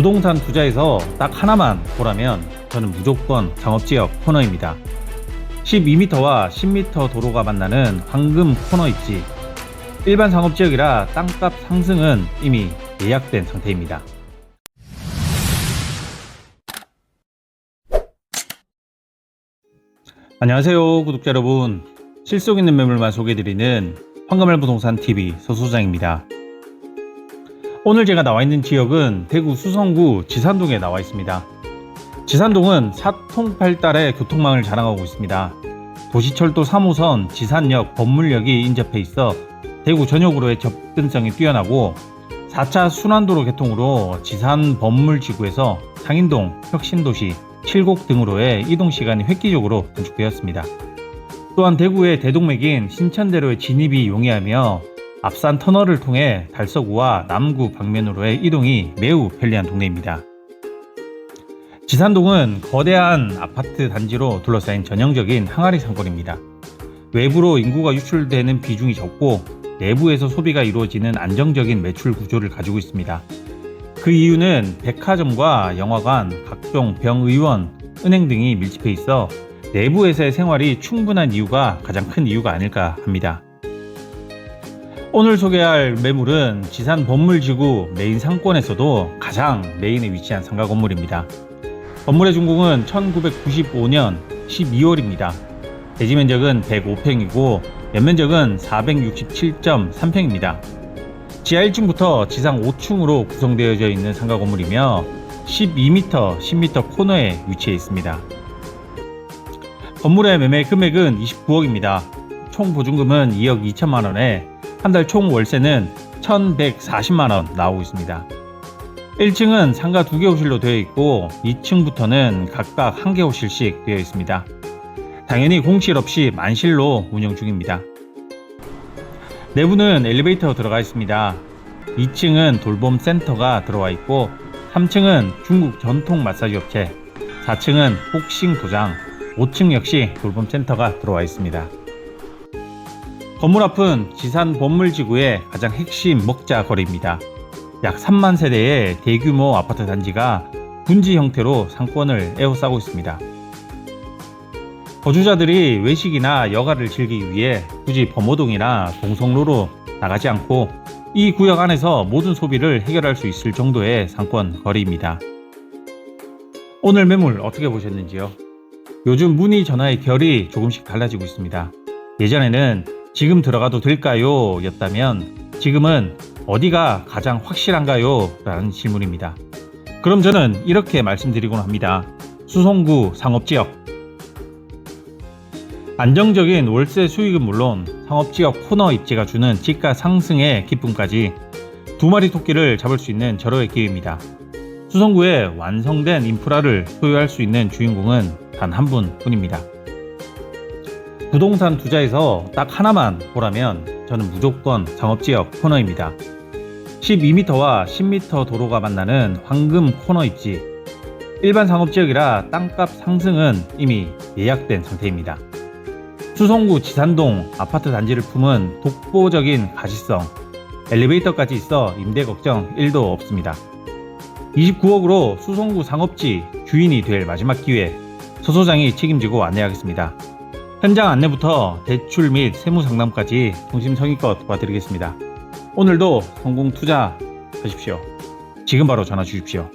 부동산 투자에서 딱 하나만 보라면 저는 무조건 상업지역 코너입니다. 12m와 10m 도로가 만나는 황금 코너 입지. 일반 상업지역이라 땅값 상승은 이미 예약된 상태입니다. 안녕하세요 구독자 여러분 실속 있는 매물만 소개해드리는 황금알 부동산 TV 서소장입니다 오늘 제가 나와 있는 지역은 대구 수성구 지산동에 나와 있습니다 지산동은 사통팔달의 교통망을 자랑하고 있습니다 도시철도 3호선 지산역 법물역이 인접해 있어 대구 전역으로의 접근성이 뛰어나고 4차 순환도로 개통으로 지산 법물지구에서 상인동, 혁신도시, 칠곡 등으로의 이동 시간이 획기적으로 단축되었습니다. 또한 대구의 대동맥인 신천대로의 진입이 용이하며 앞산 터널을 통해 달서구와 남구 방면으로의 이동이 매우 편리한 동네입니다. 지산동은 거대한 아파트 단지로 둘러싸인 전형적인 항아리 상권입니다. 외부로 인구가 유출되는 비중이 적고 내부에서 소비가 이루어지는 안정적인 매출 구조를 가지고 있습니다. 그 이유는 백화점과 영화관, 각종 병의원, 은행 등이 밀집해 있어 내부에서의 생활이 충분한 이유가 가장 큰 이유가 아닐까 합니다. 오늘 소개할 매물은 지산 법물지구 메인 상권에서도 가장 메인에 위치한 상가 건물입니다. 건물의 준공은 1995년 12월입니다. 대지 면적은 105평이고 연면적은 467.3평입니다. 지하 1층부터 지상 5층으로 구성되어져 있는 상가 건물이며 12m, 10m 코너에 위치해 있습니다. 건물의 매매 금액은 29억입니다. 총 보증금은 2억 2천만 원에 한 달 총 월세는 1,140만 원 나오고 있습니다. 1층은 상가 2개 호실로 되어 있고 2층부터는 각각 1개 호실씩 되어 있습니다. 당연히 공실 없이 만실로 운영 중입니다. 내부는 엘리베이터 들어가 있습니다. 2층은 돌봄 센터가 들어와 있고 3층은 중국 전통 마사지 업체, 4층은 복싱 도장, 5층 역시 돌봄 센터가 들어와 있습니다. 건물 앞은 지산 법물지구의 가장 핵심 먹자 거리입니다. 약 3만 세대의 대규모 아파트 단지가 분지 형태로 상권을 에워싸고 있습니다. 거주자들이 외식이나 여가를 즐기기 위해 굳이 범호동이나 동성로로 나가지 않고 이 구역 안에서 모든 소비를 해결할 수 있을 정도의 상권 거리입니다. 오늘 매물 어떻게 보셨는지요? 요즘 문의 전화의 결이 조금씩 달라지고 있습니다. 예전에는 지금 들어가도 될까요? 였다면 지금은 어디가 가장 확실한가요? 라는 질문입니다. 그럼 저는 이렇게 말씀드리곤 합니다. 수성구 상업지역 안정적인 월세 수익은 물론 상업지역 코너 입지가 주는 지가 상승의 기쁨까지 두 마리 토끼를 잡을 수 있는 절호의 기회입니다. 수성구에 완성된 인프라를 소유할 수 있는 주인공은 단 한 분 뿐입니다. 부동산 투자에서 딱 하나만 보라면 저는 무조건 상업지역 코너입니다. 12m와 10m 도로가 만나는 황금 코너 입지. 일반 상업지역이라 땅값 상승은 이미 예약된 상태입니다. 수성구 지산동 아파트 단지를 품은 독보적인 가시성, 엘리베이터까지 있어 임대 걱정 1도 없습니다. 29억으로 수성구 상업지 주인이 될 마지막 기회, 서 소장이 책임지고 안내하겠습니다. 현장 안내부터 대출 및 세무 상담까지 성심성의껏 도와드리겠습니다. 오늘도 성공 투자 하십시오. 지금 바로 전화 주십시오.